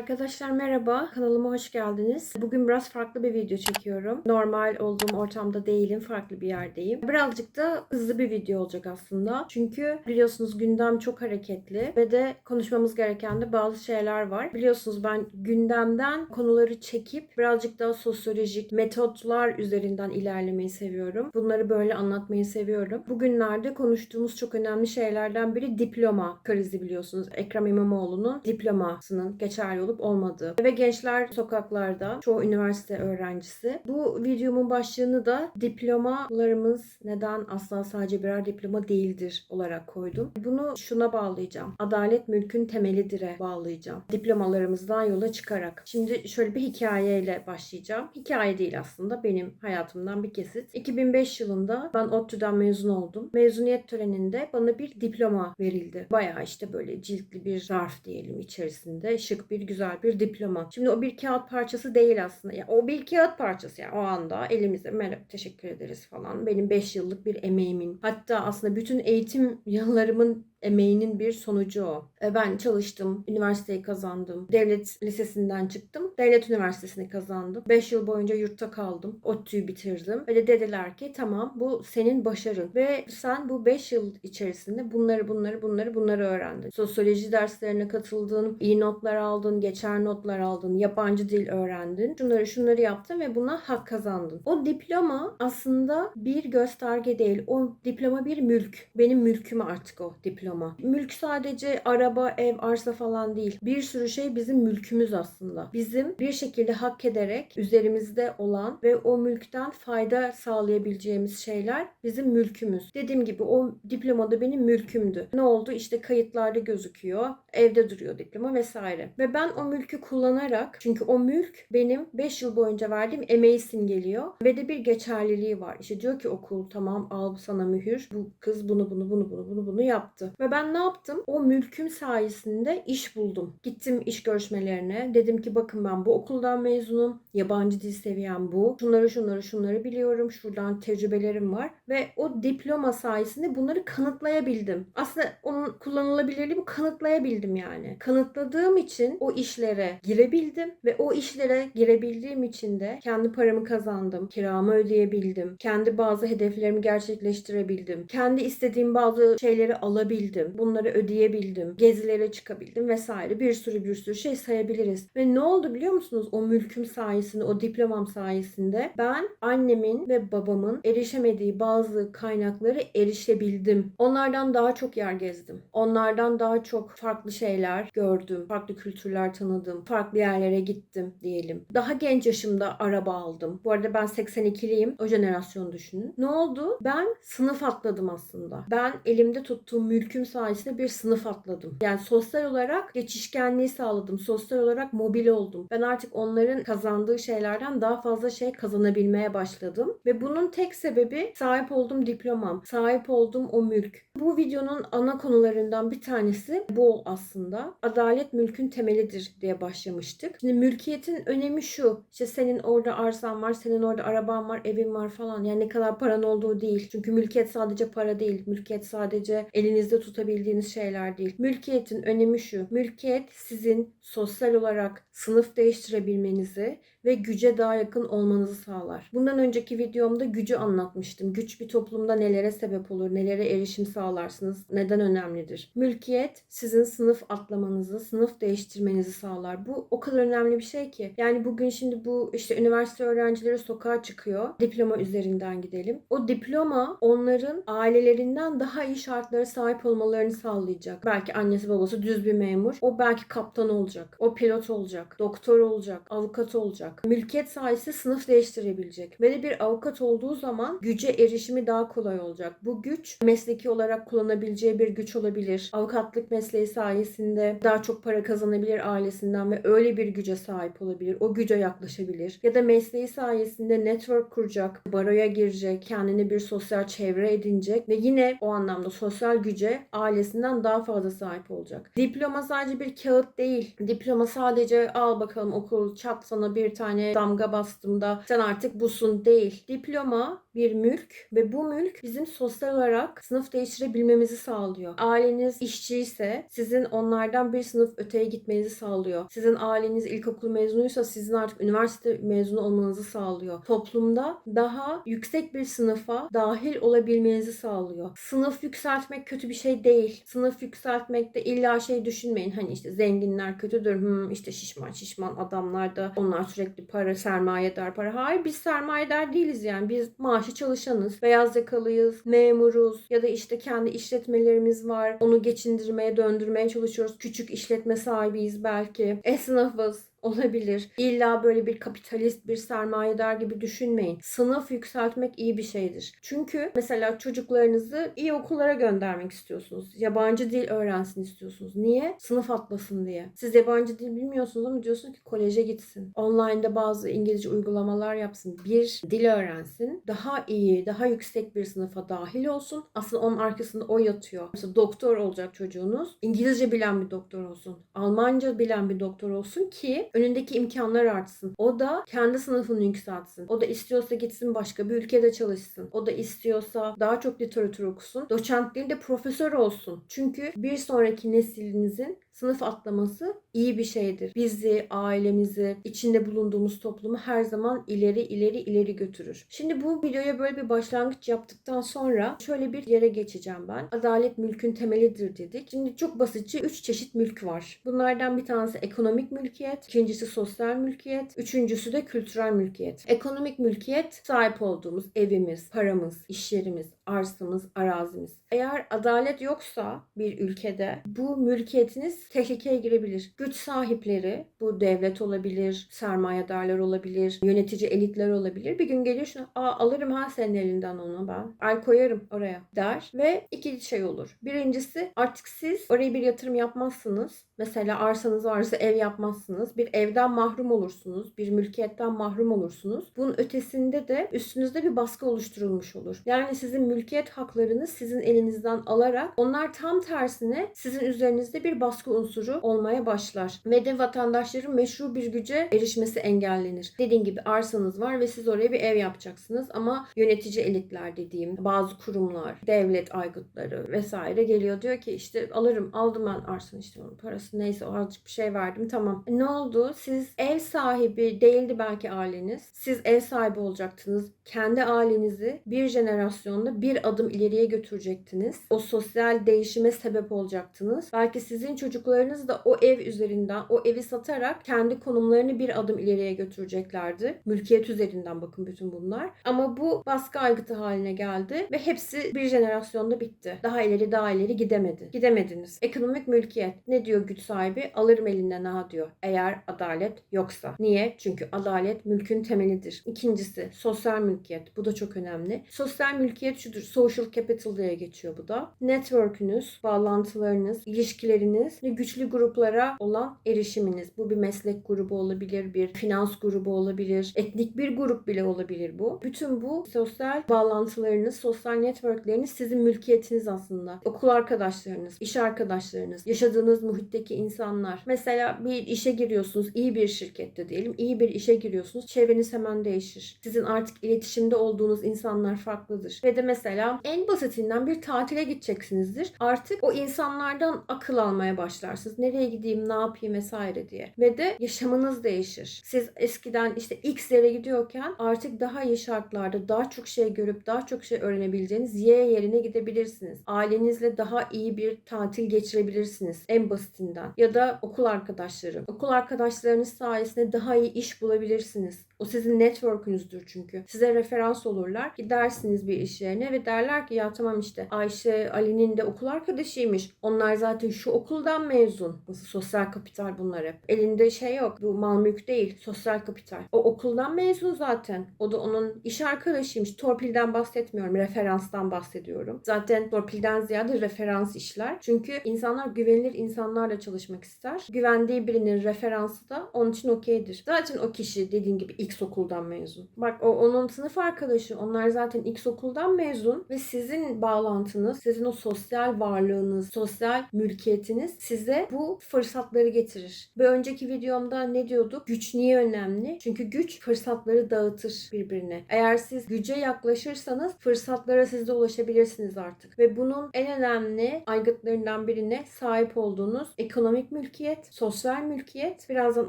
Arkadaşlar merhaba, kanalıma hoş geldiniz. Bugün biraz farklı bir video çekiyorum. Normal olduğum ortamda değilim, farklı bir yerdeyim. Birazcık da hızlı bir video olacak aslında. Çünkü biliyorsunuz gündem çok hareketli ve de konuşmamız gereken de bazı şeyler var. Biliyorsunuz ben gündemden konuları çekip birazcık daha sosyolojik metotlar üzerinden ilerlemeyi seviyorum. Bunları böyle anlatmayı seviyorum. Bugünlerde konuştuğumuz çok önemli şeylerden biri diploma krizi biliyorsunuz. Ekrem İmamoğlu'nun diplomasının geçerli olup olmadığı ve gençler sokaklarda çoğu üniversite öğrencisi. Bu videomun başlığını da diplomalarımız neden asla sadece birer diploma değildir olarak koydum. Bunu şuna bağlayacağım. Adalet mülkün temelidir'e bağlayacağım. Diplomalarımızdan yola çıkarak. Şimdi şöyle bir hikayeyle başlayacağım. Hikaye değil aslında benim hayatımdan bir kesit. 2005 yılında ben ODTÜ'den mezun oldum. Mezuniyet töreninde bana bir diploma verildi. Bayağı işte böyle ciltli bir zarf diyelim içerisinde şık bir güzel bir diploma. Şimdi o bir kağıt parçası değil aslında. Ya o bir kağıt parçası yani o anda elimizde merhaba teşekkür ederiz falan. Benim 5 yıllık bir emeğimin hatta aslında bütün eğitim yıllarımın emeğinin bir sonucu o. E, Ben çalıştım, üniversiteyi kazandım. Devlet lisesinden çıktım. Devlet üniversitesini kazandım. 5 yıl boyunca yurtta kaldım. ODTÜ'yü bitirdim. Ve de dediler ki tamam bu senin başarın. Ve sen bu 5 yıl içerisinde bunları bunları bunları bunları öğrendin. Sosyoloji derslerine katıldın, iyi notlar aldın, geçer notlar aldın, yabancı dil öğrendin. Şunları şunları yaptın ve buna hak kazandın. O diploma aslında bir gösterge değil. O diploma bir mülk. Benim mülküm artık o diploma. Mülk sadece araba, ev, arsa falan değil. Bir sürü şey bizim mülkümüz aslında. Bizim bir şekilde hak ederek üzerimizde olan ve o mülkten fayda sağlayabileceğimiz şeyler bizim mülkümüz. Dediğim gibi o diploma da benim mülkümdü. Ne oldu? İşte kayıtlarda gözüküyor. Evde duruyor diploma vesaire. Ve ben o mülkü kullanarak çünkü o mülk benim 5 yıl boyunca verdiğim emeği simgeliyor ve de bir geçerliliği var. İşte diyor ki okul tamam al sana mühür. Bu kız bunu bunu bunu bunu bunu bunu yaptı. Ve ben ne yaptım? O mülküm sayesinde iş buldum. Gittim iş görüşmelerine. Dedim ki bakın ben bu okuldan mezunum. Yabancı dil seviyem bu. Şunları şunları şunları biliyorum. Şuradan tecrübelerim var. Ve o diploma sayesinde bunları kanıtlayabildim. Aslında onun kullanılabilirliğini kanıtlayabildim yani. Kanıtladığım için o işlere girebildim ve o işlere girebildiğim için de kendi paramı kazandım. Kiramı ödeyebildim. Kendi bazı hedeflerimi gerçekleştirebildim. Kendi istediğim bazı şeyleri alabildim. Bunları ödeyebildim. Gezilere çıkabildim vesaire. Bir sürü bir sürü şey sayabiliriz. Ve ne oldu biliyor musunuz? O mülküm sayesinde, o diplomam sayesinde ben annemin ve babamın erişemediği bazı kaynakları erişebildim. Onlardan daha çok yer gezdim. Onlardan daha çok farklı şeyler gördüm. Farklı kültürler tanıdım. Farklı yerlere gittim diyelim. Daha genç yaşımda araba aldım. Bu arada ben 82'liyim. O jenerasyonu düşünün. Ne oldu? Ben sınıf atladım aslında. Ben elimde tuttuğum mülküm sayesinde bir sınıf atladım. Yani sosyal olarak geçişkenliği sağladım. Sosyal olarak mobil oldum. Ben artık onların kazandığı şeylerden daha fazla şey kazanabilmeye başladım. Ve bunun tek sebebi sahip olduğum diplomam. Sahip olduğum o mülk. Bu videonun ana konularından bir tanesi bu aslında. Adalet mülkün temelidir diye başlamıştık. Şimdi mülkiyetin önemi şu. İşte senin orada arsan var, senin orada araban var, evin var falan. Yani ne kadar paran olduğu değil. Çünkü mülkiyet sadece para değil. Mülkiyet sadece elinizde tutabildiğiniz şeyler değil. Mülkiyetin önemi şu. Mülkiyet sizin sosyal olarak sınıf değiştirebilmenizi ve güce daha yakın olmanızı sağlar. Bundan önceki videomda gücü anlatmıştım. Güç bir toplumda nelere sebep olur, nelere erişim sağlarsınız, neden önemlidir. Mülkiyet sizin sınıf atlamanızı, sınıf değiştirmenizi sağlar. Bu o kadar önemli bir şey ki. Yani bugün şimdi bu işte üniversite öğrencileri sokağa çıkıyor. Diploma üzerinden gidelim. O diploma onların ailelerinden daha iyi şartlara sahip olmalarını sağlayacak. Belki annesi babası düz bir memur. O belki kaptan olacak. O pilot olacak. Doktor olacak. Avukat olacak. Mülkiyet sayesinde sınıf değiştirebilecek. Ve de bir avukat olduğu zaman güce erişimi daha kolay olacak. Bu güç mesleki olarak kullanabileceği bir güç olabilir. Avukatlık mesleği sayesinde daha çok para kazanabilir ailesinden ve öyle bir güce sahip olabilir. O güce yaklaşabilir. Ya da mesleği sayesinde network kuracak, baroya girecek, kendine bir sosyal çevre edinecek ve yine o anlamda sosyal güce ailesinden daha fazla sahip olacak. Diploma sadece bir kağıt değil. Diploma sadece al bakalım okul çat sana bir tane damga bastığımda sen artık busun değil. Diploma bir mülk ve bu mülk bizim sosyal olarak sınıf değiştirebilmemizi sağlıyor. Aileniz işçi ise sizin onlardan bir sınıf öteye gitmenizi sağlıyor. Sizin aileniz ilkokul mezunuysa sizin artık üniversite mezunu olmanızı sağlıyor. Toplumda daha yüksek bir sınıfa dahil olabilmenizi sağlıyor. Sınıf yükseltmek kötü bir şey değil. Sınıf yükseltmekte illa şey düşünmeyin. Hani işte zenginler kötüdür. Hmm, işte şişman şişman adamlar da onlar sürekli para sermayedar para. Hayır biz sermayedar değiliz yani. Biz maaşı çalışanız. Beyaz yakalıyız. Memuruz. Ya da işte kendi işletmelerimiz var. Onu geçindirmeye döndürmeye çalışıyoruz. Küçük işletme sahibiyiz belki. Esnafız olabilir. İlla böyle bir kapitalist, bir sermayedar gibi düşünmeyin. Sınıf yükseltmek iyi bir şeydir. Çünkü mesela çocuklarınızı iyi okullara göndermek istiyorsunuz. Yabancı dil öğrensin istiyorsunuz. Niye? Sınıf atlasın diye. Siz yabancı dil bilmiyorsunuz ama diyorsunuz ki koleje gitsin. Online'da bazı İngilizce uygulamalar yapsın. Bir dil öğrensin. Daha iyi, daha yüksek bir sınıfa dahil olsun. Aslında onun arkasında o yatıyor. Mesela doktor olacak çocuğunuz. İngilizce bilen bir doktor olsun. Almanca bilen bir doktor olsun ki önündeki imkanlar artsın. O da kendi sınıfını yükseltsin. O da istiyorsa gitsin başka bir ülkede çalışsın. O da istiyorsa daha çok literatür okusun. Doçent değil de profesör olsun. Çünkü bir sonraki nesilinizin sınıf atlaması iyi bir şeydir. Bizi, ailemizi, içinde bulunduğumuz toplumu her zaman ileri ileri ileri götürür. Şimdi bu videoya böyle bir başlangıç yaptıktan sonra şöyle bir yere geçeceğim ben. Adalet mülkün temelidir dedik. Şimdi çok basitçe 3 çeşit mülk var. Bunlardan bir tanesi ekonomik mülkiyet, ikincisi sosyal mülkiyet, üçüncüsü de kültürel mülkiyet. Ekonomik mülkiyet sahip olduğumuz evimiz, paramız, iş yerimiz, arsamız, arazimiz. Eğer adalet yoksa bir ülkede bu mülkiyetiniz tehlikeye girebilir. Güç sahipleri bu devlet olabilir, sermayedarlar olabilir, yönetici elitler olabilir. Bir gün gelir şunu Aa, alırım ha senin elinden onu ben. El koyarım oraya der ve iki şey olur. Birincisi artık siz oraya bir yatırım yapmazsınız. Mesela arsanız varsa ev yapmazsınız. Bir evden mahrum olursunuz. Bir mülkiyetten mahrum olursunuz. Bunun ötesinde de üstünüzde bir baskı oluşturulmuş olur. Yani sizin mülkiyet haklarınız sizin elinizden alarak onlar tam tersine sizin üzerinizde bir baskı unsuru olmaya başlar. Ve de vatandaşların meşru bir güce erişmesi engellenir. Dediğim gibi arsanız var ve siz oraya bir ev yapacaksınız ama yönetici elitler dediğim bazı kurumlar, devlet aygıtları vesaire geliyor diyor ki işte alırım aldım ben arsanı işte onun parası neyse o azıcık bir şey verdim tamam. E, Ne oldu? Siz ev sahibi değildi belki aileniz. Siz ev sahibi olacaktınız. Kendi ailenizi bir jenerasyonda bir adım ileriye götürecektiniz. O sosyal değişime sebep olacaktınız. Belki sizin çocuklarınız da o ev üzerinden o evi satarak kendi konumlarını bir adım ileriye götüreceklerdi. Mülkiyet üzerinden bakın bütün bunlar. Ama bu baskı aygıtı haline geldi ve hepsi bir jenerasyonda bitti. Daha ileri daha ileri gidemedi. Gidemediniz. Ekonomik mülkiyet. Ne diyor güç sahibi? Alırım elinden ha diyor. Eğer adalet yoksa. Niye? Çünkü adalet mülkün temelidir. İkincisi sosyal mülkiyet. Bu da çok önemli. Sosyal mülkiyet şudur. Social capital diye geçiyor bu da. Network'ünüz, bağlantılarınız, ilişkileriniz ve güçlü gruplara olan erişiminiz. Bu bir meslek grubu olabilir, bir finans grubu olabilir, etnik bir grup bile olabilir bu. Bütün bu sosyal bağlantılarınız, sosyal networkleriniz sizin mülkiyetiniz aslında. Okul arkadaşlarınız, iş arkadaşlarınız, yaşadığınız muhitteki insanlar. Mesela bir işe giriyorsunuz, iyi bir şirkette diyelim, iyi bir işe giriyorsunuz, çevreniz hemen değişir. Sizin artık iletişimde olduğunuz insanlar farklıdır. Ve de mesela en basitinden bir tatile gideceksinizdir. Artık o insanlardan akıl almaya başlarsınız. Nereye gideyim, ne yapayım vesaire diye. Ve de yaşamınız değişir. Siz eskiden işte X yere gidiyorken artık daha iyi şartlarda daha çok şey görüp daha çok şey öğrenebileceğiniz Y yerine gidebilirsiniz. Ailenizle daha iyi bir tatil geçirebilirsiniz en basitinden. Ya da okul arkadaşları. Okul arkadaşlarınız sayesinde daha iyi iş bulabilirsiniz. O sizin network'ünüzdür çünkü. Size referans olurlar. Gidersiniz bir iş yerine ve derler ki ya tamam işte Ayşe Ali'nin de okul arkadaşıymış. Onlar zaten şu okuldan mezun. Nasıl sosyal kapital bunlar hep. Elinde şey yok. Bu mal mülk değil. Sosyal kapital. O okuldan mezun zaten. O da onun iş arkadaşıymış. Torpilden bahsetmiyorum. Referanstan bahsediyorum. Zaten torpilden ziyade referans işler. Çünkü insanlar güvenilir insanlarla çalışmak ister. Güvendiği birinin referansı da onun için okeydir. Zaten o kişi dediğin gibi X okuldan mezun. Bak o onun sınıf arkadaşı. Onlar zaten X okuldan mezun ve sizin bağlantınız, sizin o sosyal varlığınız, sosyal mülkiyetiniz size bu fırsatları getirir. Bir önceki videomda ne diyorduk? Güç niye önemli? Çünkü güç fırsatları dağıtır birbirine. Eğer siz güce yaklaşırsanız fırsatlara siz de ulaşabilirsiniz artık. Ve bunun en önemli aygıtlarından birine sahip olduğunuz ekonomik mülkiyet, sosyal mülkiyet, birazdan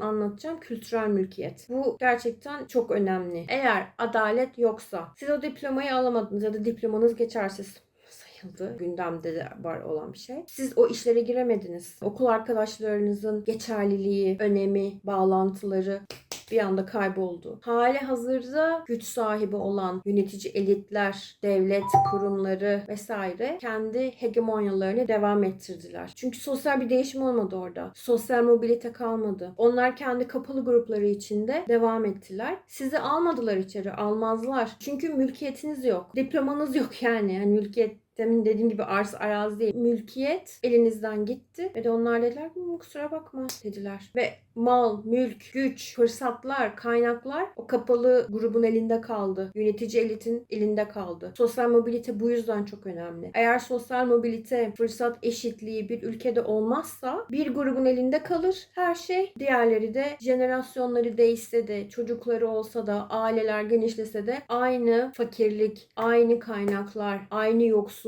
anlatacağım kültürel mülkiyet. Bu gerçekten çok önemli. Eğer adalet yoksa, siz o diplomayı alamadınız ya da diplomanız geçersiz sayıldı. Gündemde de var olan bir şey. Siz o işlere giremediniz. Okul arkadaşlarınızın geçerliliği, önemi, bağlantıları bir anda kayboldu. Hali hazırda güç sahibi olan yönetici elitler, devlet kurumları vesaire kendi hegemonyalarını devam ettirdiler. Çünkü sosyal bir değişim olmadı orada. Sosyal mobilite kalmadı. Onlar kendi kapalı grupları içinde devam ettiler. Sizi almadılar içeri, almazlar. Çünkü mülkiyetiniz yok. Diplomanız yok yani. Yani mülkiyet Demin dediğim gibi arsa arazi değil. Mülkiyet elinizden gitti. Ve de onlar dediler "Hı, kusura bakma dediler. Ve mal, mülk, güç, fırsatlar, kaynaklar o kapalı grubun elinde kaldı. Yönetici elitin elinde kaldı. Sosyal mobilite bu yüzden çok önemli. Eğer sosyal mobilite, fırsat eşitliği bir ülkede olmazsa bir grubun elinde kalır her şey. Diğerleri de jenerasyonları değişse de, çocukları olsa da, aileler genişlese de aynı fakirlik, aynı kaynaklar, aynı yoksulluk,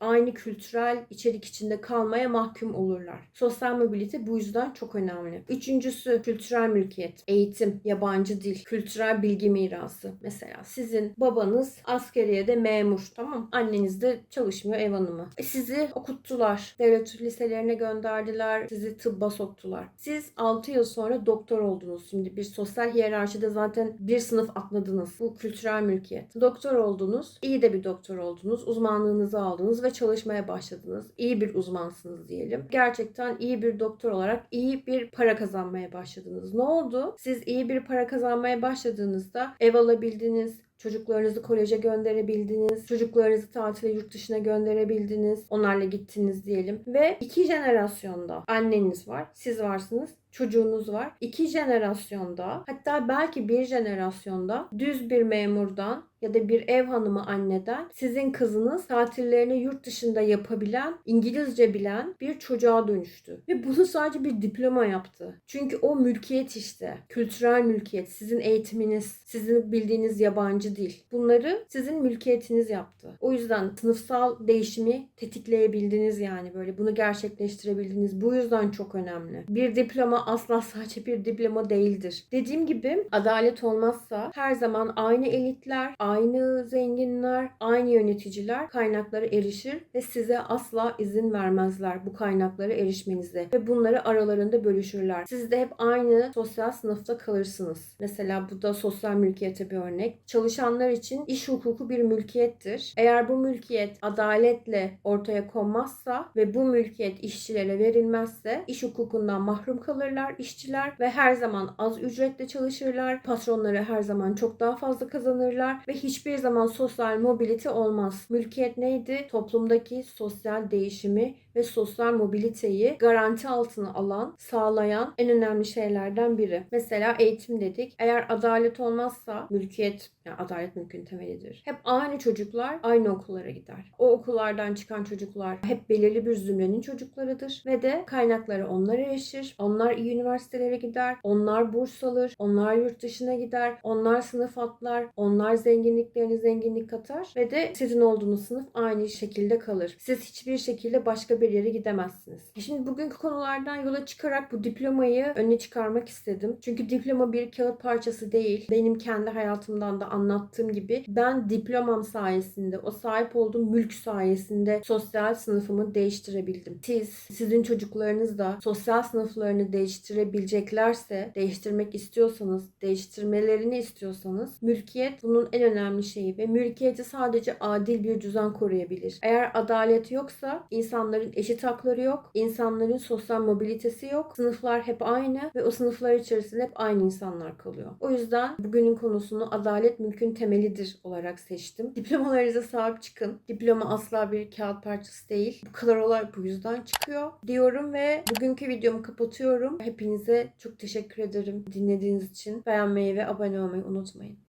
aynı kültürel içerik içinde kalmaya mahkum olurlar. Sosyal mobilite bu yüzden çok önemli. Üçüncüsü kültürel mülkiyet, eğitim, yabancı dil, kültürel bilgi mirası. Mesela sizin babanız askeriyede memur tamam Anneniz de çalışmıyor ev hanımı. E, sizi okuttular. Devlet liselerine gönderdiler. Sizi tıbba soktular. Siz 6 yıl sonra doktor oldunuz. Şimdi bir sosyal hiyerarşide zaten bir sınıf atladınız. Bu kültürel mülkiyet. Doktor oldunuz. iyi de bir doktor oldunuz. Uzmanlığınızı aldınız ve çalışmaya başladınız. İyi bir uzmansınız diyelim. Gerçekten iyi bir doktor olarak iyi bir para kazanmaya başladınız. Ne oldu? Siz iyi bir para kazanmaya başladığınızda ev alabildiniz, Çocuklarınızı koleje gönderebildiniz. Çocuklarınızı tatile yurt dışına gönderebildiniz. Onlarla gittiniz diyelim. Ve iki jenerasyonda anneniz var. Siz varsınız çocuğunuz var. İki jenerasyonda hatta belki bir jenerasyonda düz bir memurdan ya da bir ev hanımı anneden sizin kızınız tatillerini yurt dışında yapabilen, İngilizce bilen bir çocuğa dönüştü. Ve bunu sadece bir diploma yaptı. Çünkü o mülkiyet işte. Kültürel mülkiyet, sizin eğitiminiz, sizin bildiğiniz yabancı dil. Bunları sizin mülkiyetiniz yaptı. O yüzden sınıfsal değişimi tetikleyebildiniz yani böyle bunu gerçekleştirebildiniz. Bu yüzden çok önemli. Bir diploma asla sadece bir diploma değildir. Dediğim gibi adalet olmazsa her zaman aynı elitler, aynı zenginler, aynı yöneticiler kaynaklara erişir ve size asla izin vermezler bu kaynaklara erişmenize ve bunları aralarında bölüşürler. Siz de hep aynı sosyal sınıfta kalırsınız. Mesela bu da sosyal mülkiyete bir örnek. Çalışanlar için iş hukuku bir mülkiyettir. Eğer bu mülkiyet adaletle ortaya konmazsa ve bu mülkiyet işçilere verilmezse iş hukukundan mahrum kalırlar işçiler ve her zaman az ücretle çalışırlar. Patronları her zaman çok daha fazla kazanırlar ve hiçbir zaman sosyal mobilite olmaz. Mülkiyet neydi? Toplumdaki sosyal değişimi ve sosyal mobiliteyi garanti altına alan, sağlayan en önemli şeylerden biri. Mesela eğitim dedik. Eğer adalet olmazsa mülkiyet, yani adalet mülkün temelidir. Hep aynı çocuklar aynı okullara gider. O okullardan çıkan çocuklar hep belirli bir zümrenin çocuklarıdır ve de kaynakları onlar erişir. Onlar iyi üniversitelere gider. Onlar burs alır. Onlar yurt dışına gider. Onlar sınıf atlar. Onlar zenginliklerine zenginlik katar ve de sizin olduğunuz sınıf aynı şekilde kalır. Siz hiçbir şekilde başka bir yere gidemezsiniz. Şimdi bugünkü konulardan yola çıkarak bu diplomayı öne çıkarmak istedim. Çünkü diploma bir kağıt parçası değil. Benim kendi hayatımdan da anlattığım gibi ben diplomam sayesinde, o sahip olduğum mülk sayesinde sosyal sınıfımı değiştirebildim. Siz, sizin çocuklarınız da sosyal sınıflarını değiştirebileceklerse, değiştirmek istiyorsanız, değiştirmelerini istiyorsanız mülkiyet bunun en önemli şeyi ve mülkiyeti sadece adil bir düzen koruyabilir. Eğer adalet yoksa insanların Eşit hakları yok. İnsanların sosyal mobilitesi yok. Sınıflar hep aynı ve o sınıflar içerisinde hep aynı insanlar kalıyor. O yüzden bugünün konusunu adalet mülkün temelidir olarak seçtim. Diplomalarınıza sahip çıkın. Diploma asla bir kağıt parçası değil. Bu kadar olay bu yüzden çıkıyor diyorum ve bugünkü videomu kapatıyorum. Hepinize çok teşekkür ederim dinlediğiniz için. Beğenmeyi ve abone olmayı unutmayın.